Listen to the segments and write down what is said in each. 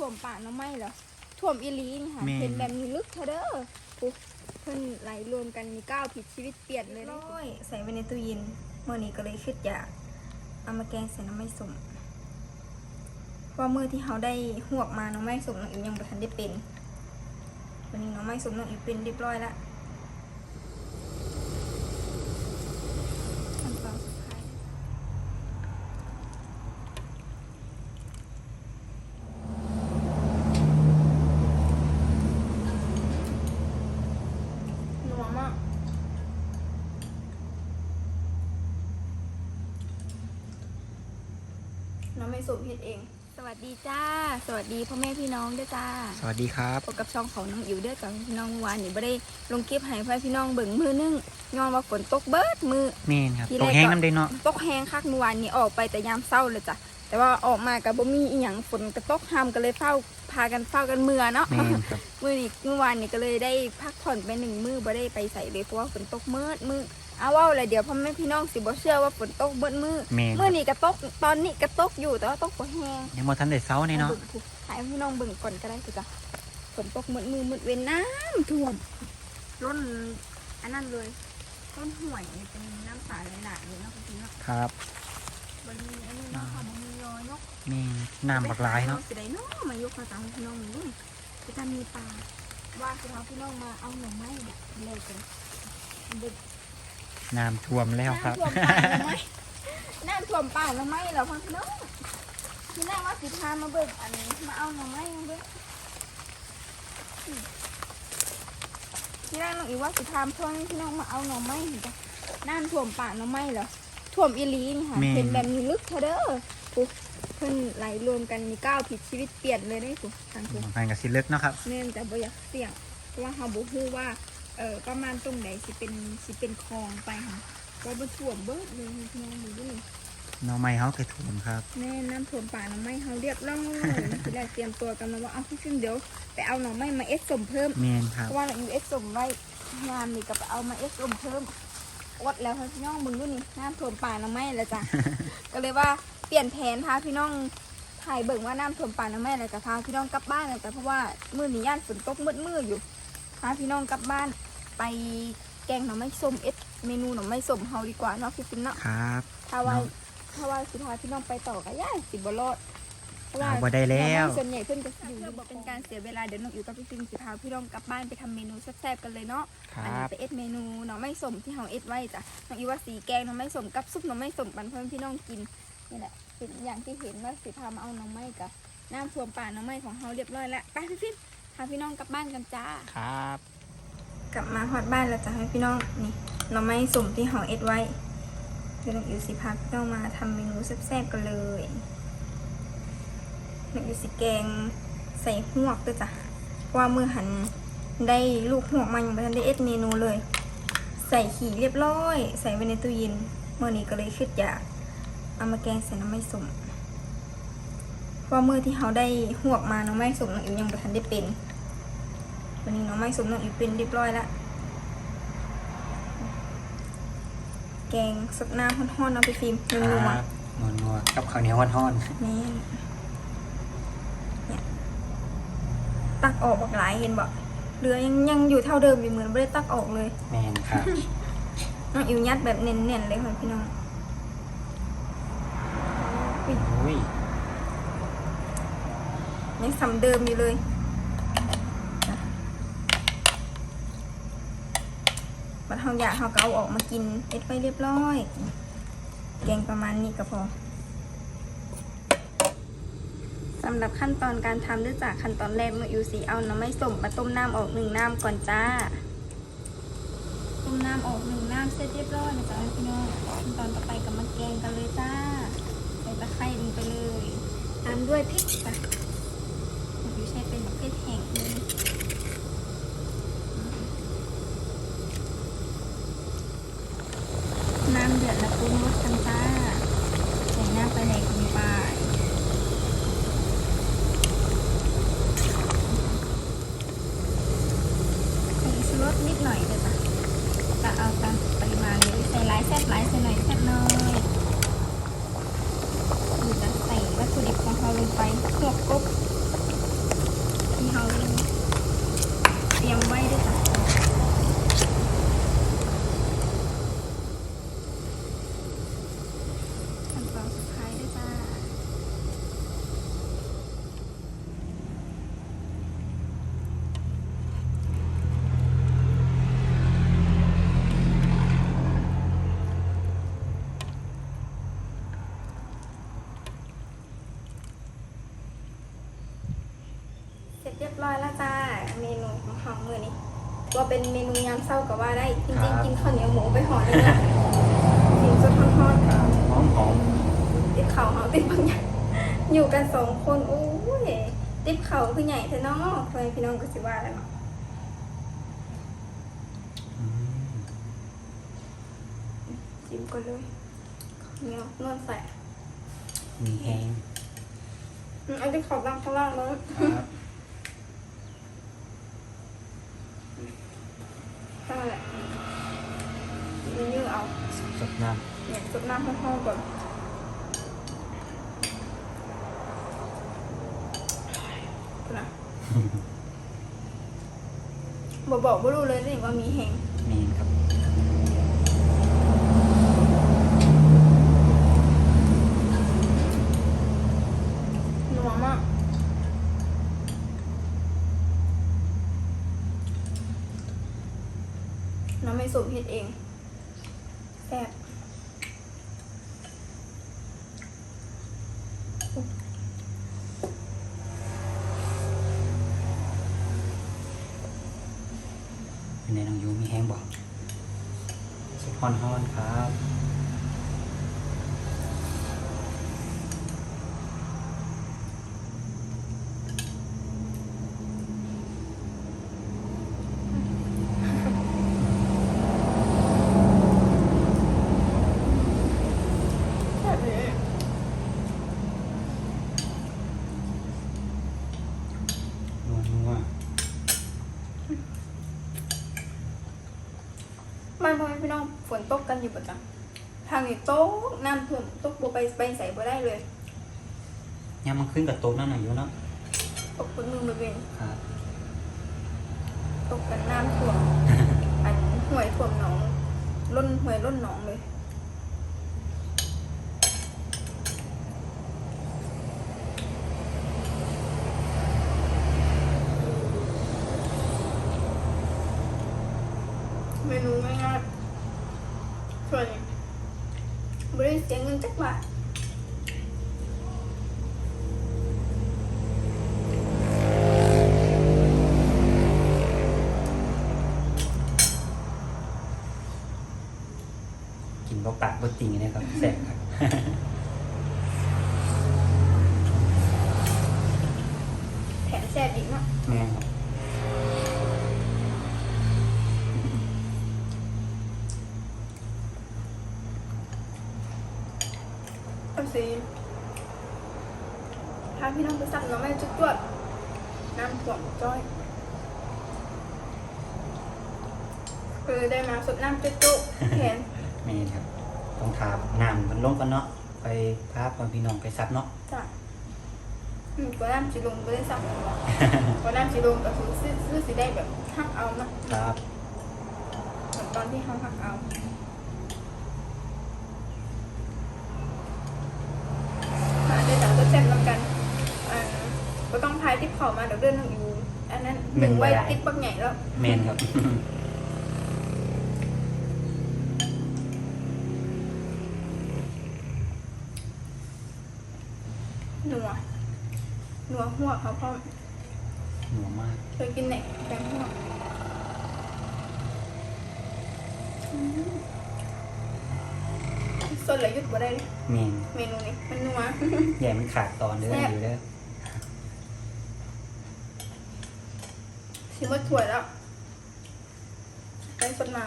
ท่วมป่าหน้ำไม้เหรอท่วมอีหลีนี่ค่ะแม่นเห็นแบบนี้ลึกเธอเด้อปุ๊บเพิ่นไหลรวมกันมีก้าวผิดชีวิตเปลี่ยนเลยนะร้อยใส่ไว้ในตู้เย็นเมื่อนี้ก็เลยคิดอยากเอามาแกงใส่น้ำไม่สมเพราะว่ามื่อที่เขาได้หวกมาน้องไม้สมน้องอิวยังบ่ทันได้เป็น วันนี้น้องไม้สมน้องอิวเป็นเรียบร้อยแล้วขั้นตอนสุดท้าย นัวมากน้ำ ไม่สมเฮ็ดเอง สวัสดีจ้า สวัสดีพ่อแม่พี่น้องด้วยจ้าสวัสดีครับ พบกับช่องของน้องอิ๋วเด้อจ้าพี่น้องเมื่อวานนี่บ่ได้ลงคลิปให้พ่อพี่น้องเบิ่งมือนึงย้อนว่าฝนตกเบิดมือ แม่นครับทีตแรกกแห้งก็ น้ำได้เนาะ ตกแห้งคักเมื่อวานนี้ออกไปแต่ยามเช้าเลยจ้ะ แต่ว่าออกมากับบ่มีอีหยังฝนกระตกห้ามก็เลยเฝ้าพากันเฝ้ากันเมื่อเนาะแม่นครับมื่อนี้เมื่อวานนี้ก็เลยได้พักผ่อนไปหนึ่งมื้อบ่ได้ไปใส่เลยเพราะว่าฝนตกมืดมือเอาเว่าเลยเดี๋ยวพ่อแม่พี่น้องสิบ่เชื่อว่าฝนตกเบิดมือแม่นคมื่รัอบนี้ก็ตกตอนนี้ก็ตกอยู่แต่ว่าตกบ่แห้ง ยังบ่ทันได้เซานี่เนาะบิ่งผู้ถ่ายให้พี่น้องเบิ่งก่อนก็ได้สิจ้ะฝนตกมืดมือมืดเว้นน้ำท่วมล้นอันนั้นเลยต้นห่วยนี่เป็นน้ำสาหลายๆเลยเนาะพี่เนาะครับบ่มีอันนี้เนาะค่ะบ่มี ยอยกแม่นน้ำบักหลายเนาะสิได้เนาะมายกมาตามพี่น้องมึงด้วยจะทำมีปลาว่าคือเอาพี่น้องมาเอาหน่อไม้แบบเลยกันเด็กน้ำท่วมแล้วครับ น้ำท่วมป่าหน่อไม้น้ำท่วมป่าหน่อไม้เราพังพี่น้องที่แรกว่าสิพามาเบิกอันนี้มาเอาหน่อไม้มาเบิกที่แรกน้องอีว่าสิพาพ่อแม่พี่น้องมาเอาหน่อไม้เห็นปะน้ำท่วมป่าหน่อไม้เหรอท่วมอีหลีนี่ค่ะแม่เป็นแบบนี้ลึกเธอเด้อปุ๊บ เพิ่นไหลรวมกันมีก้าวผิดชีวิตเปลี่ยนเลยได้ปุ๊บทางเพิ่นมันก็สิเลิกเนาะครับเนื่องจากบ่อยากเสี่ยงเพราะว่าเขาบ่ฮู้ว่าเออประมาณตรงไหนสิเป็นสิเป็นคลองไปค่ะว่าบ่ท่วมเบิดเลยพี่น้องดูดิหน้องไม้เฮาเคยท่วมครับแม่น้ำท่วมป่าหน่อไม้เขาเรียบร้อยทีแรกเตรียมตัวกันมาว่าเอาพี่ซึ่งเดี๋ยวไปเอาหน่อไม้มาเอสสมเพิ่มแม่นครับเพราะว่าอยู่เอสสมไว้งานนี่ก็ไปเอามาเอสสมเพิ่มอดแล้วค่ะพี่น้องมึงดูนี่น้ำท่วมป่าหน่อไม้แล้วจ้ะก็เลยว่า เปลี่ยนแผนพาพี่น้องถ่ายเบิ่งว่าน้ำท่วมป่าหน่อไม้แล้วก็พาพี่น้องกลับบ้านแล้วแต่เพราะว่ามื้อนี้ย่านฝนตกมืดๆอยู่พาพี่น้องกลับบ้านไปแกงหน่อไม้ส้มเอ็ดเมนูหน่อไม้ส้มเฮาดีกว่าเนาะพี่ฟินเนาะครับถ้าว่าเนาะถ้าว่าสิพาพี่น้องไปต่อก็ย่าสิบ่รอดเพราะว่าเอาบ่ได้แล้วหน่อไม้ส่วนใหญ่เพิ่นก็สิอยู่เป็นการเสียเวลาเดี๋ยวน้องอยู่กับพี่ฟินสิพาพี่น้องกลับบ้านไปทำเมนูแซ่บๆกันเลยเนาะคอันรันี้บไปเอ็ดเมนูหน่อไม้ส้มที่เฮาเอ็ดไว้จ้ะน้องอีว่าสีแกงหน่อไม้ส้มกับซุปหน่อไม้ส้มปันเพิ่มพี่น้องกิน นี่แหละเป็นอย่างที่เห็นว่าสิพามาเอาหน่อไม้กับน้ำท่วมป่าหน่อไม้ของเฮาเรียบร้อยแล้วไปพี่ฟินพาพี่น้องกลับบ้านกันจ้าครับ กลับมาฮอดบ้านแล้วจะให้พี่น้องนี่หน่อไม้สมที่เขาเอ็ดไว้เดี๋ยวน้องอิวสิพาพี่น้องมาทำเมนูแซ่บๆกันเลยน้องอิวสิแกงใส่หวกด้วยจ้ะเพราะว่ามือหันได้ลูกหวกมายังไม่ทันได้เอ็ดเมนูเลย ใส่ขี่เรียบร้อย ใส่ไว้ในตู้เย็นเมื่อนี้ก็เลยคิดอยาก เอามาแกงใส่น้ำไม้สมเพราะว่ามือที่เขาได้หวกมาน้องไม้สมน้องอิวยังไม่ทันได้เป็น วันนี้น้องไม้สมน้องอิวเป็นเรียบร้อยแล้วแกงสดน้ำฮ้อนๆเอาไปฟิล์มคนัวรับนัวๆกับข้าวเหนียวฮ้อนๆนี่เนี่ยตักออกบักหลายเห็นบอกเหลือยังยังอยู่เท่าเดิมอยู่เหมือนไม่ได้ตักออกเลย ๆแม่นครับ น้องอิวยัดแบบเน้นๆเลยค่ะพี่น้อง โอ้ย ยังสำเดิมอยู่เลย บัดเฮาอยากเฮาก็เอาออกมากินเอ็ดไปเรียบร้อย แกงประมาณนี้ก็พอสำหรับขั้นตอนการทำเนื่องจากขั้นตอนแรกเมื่ออิวสีเอาน้ำไม่สมมาต้มน้ำออกหนึ่งน้ำก่อนจ้า ต้มน้ำออกหนึ่งน้ำเสร็จเรียบร้อยนะจ๊ะพี่น้องขั้นตอนต่อไปกับมาแกงกันเลยจ้า ใส่ตะไคร้ลงไปเลย ตามด้วยพริกจ้ะ ใช้เป็นแบบพริกแห้งเลยน้ำเดือดแล้วปรุงรสกันจ้าใส่น้ำไปในคุณปลาใส่ชูรสนิดหน่อยเลยจ้ะจะเอาตามปริมาณเลยใส่หลายแซ่บหลายใส่หน่อยแซ่บน้อยคือจะใส่วัตถุดิบของเราลงไปพวกกบ 好了。 เป็นเมนูยามเศร้าก็ว่าได้จริงๆกินข้าวเหนียวหมูไปห่อนึงอะกินสดทอดๆครับหอมหอมติดเข่าเขาติดบางอย่างอยู่กันสองคนโอ้ยติดเข่าคือใหญ่เทนอพ่อแม่พี่น้องก็สิว่าแล้วเนาะอืมจิ้มกันเลยข้าวเหนียวนวดใส่มีแห้งอืมเอันที่ขอบล่างข้างล่างแล้ว ครับ นั่นแหละยืดๆเอาสดน้เนี่ยสดน้ำข้าวๆก่อนนะบอกบอกไม่รู้เลยนี่ว่ามีแหงำมีครับ นัวมากน้ำไม่ สมเห็ดเองแซ่บเป็นในน้องยูมีแห้งบอกสดฮอนฮ้อนครับ แซ่บเลย นัวนัว มันพอพี่น้องฝนตกกัน อยู่ประจำทางนี้ตกน้ำท่วมตกบัไปไปใส่บ่ได้เลยยามมันขึ้นกับโต๊ะนั่นหน่อยอยู่เนาะตกคนมือมาเองครับตกกันน้ำท่วมอันห่วยท่วมหนองล้นห่วยล้นหนองเลยเมนูง่ายๆ ส่วนบริเสียเงินจักบาทกินบ่ปากบ่ติงเนี่ยครับแซ่บครับ คือได้มาสดน้ำจุดจุแทนแม่ครับ ต้องถามน้ำมันลงกันเนาะ ไปพาพ่อพี่น้องไปซับเนาะ จ้ะอืมกว่าน้ำจีลงก็ได้สั่งกว่าน้ำจีลงก็คือซื้อซื้อสิได้แบบหักเอาเนาะครับ เหมือนตอนที่เขาหักเอามาได้แต่ก็แซ่บแล้วกันอ่าก็ต้องพายติ๊บเข่ามาเดี๋ยวเดินทางอยู่ อันนั้นหนึ่งไว้ติ๊บปักใหญ่แล้วแม่นครับหนัวหนัวหัวเขาพ่อหนัวมากเคยกินไหนแกงหัวอืมสดเลยหยุดบ่ได้เลยแม่นเมนูนี้มันนัวใหญ่มันขาดตอนเด้อแซ่บอยู่เด้อ ชิมว่าถั่วแล้วไปสดมา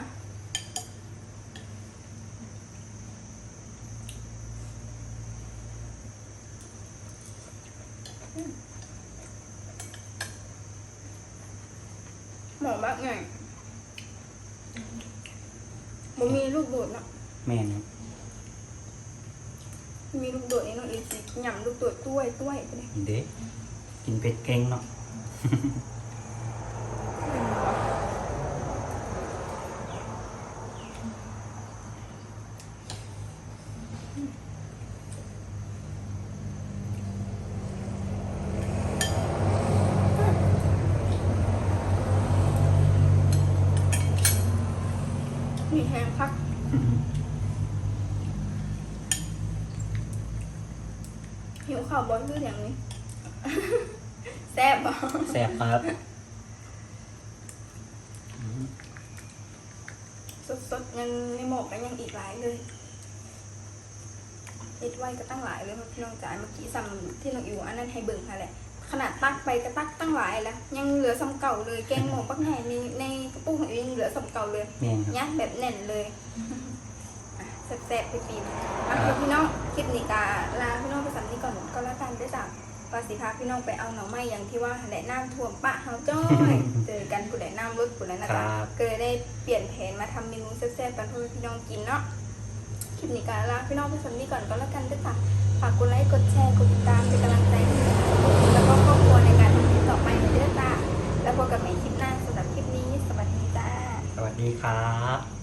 อืมหมอมากไงบ่มีลูกโดดเนาะแม่นครับมีลูกโดดนี่น้องเอซีหย่ำลูกโดดต้วยต้วยไปเลยเด้กินเป็ดเก่งเนาะ มีแฮงคักหิวข้าวบอลคืออย่างนี้ แซ่บบ่แซ่บครับอืมสดๆยังในหมกกันยังอีกหลายเลยเฮ็ดไว้ก็ตั้งหลายเลยเพราะพี่น้องจ๋าเมื่อกี้ซ้ำที่น้องอิวอันนั้นให้เบิ่งค่ะแหละ ขนาดตักไปก็ตักตั้งหลายแล้วยังเหลือซ้ำเก่าเลยแกงหมกปักไห่ในในกระปุกของอิวยังเหลือซ้ำเก่าเลยแม่นครับ ยัดแบบแน่นเลยอะแซ่บๆไปปีนอะเดี๋ยวพี่น้องคลิปนี้กาลาพี่น้องไปสำนี้ก่อนก็แล้วกันได้จ้ะว่าสิพาพี่น้องไปเอาหน่อไม้อย่างที่ว่าแหละน้ำท่วมปะเฮาจ้อย เจอกันผู้ใดน้ำลดผู้ใดนะคจ๊ะรับก็เลยได้เปลี่ยนแผนมาทำเมนูแซ่บๆกันเพื่อพี่น้องกินเนาะคลิปนี้ก็ลาพี่น้องไปสำนี้ก่อนก็แล้วกันด้วยจ้ะ ฝากกดไลค์ กดแชร์ กดติดตามเป็นกำลังใจให้แล้วก็ครอบครัวในการทำคลิปต่อไปเด้อจ้าแล้วพบกันใหม่คลิปหน้าสำหรับคลิปนี้ สวัสดีจ้า สวัสดีครับ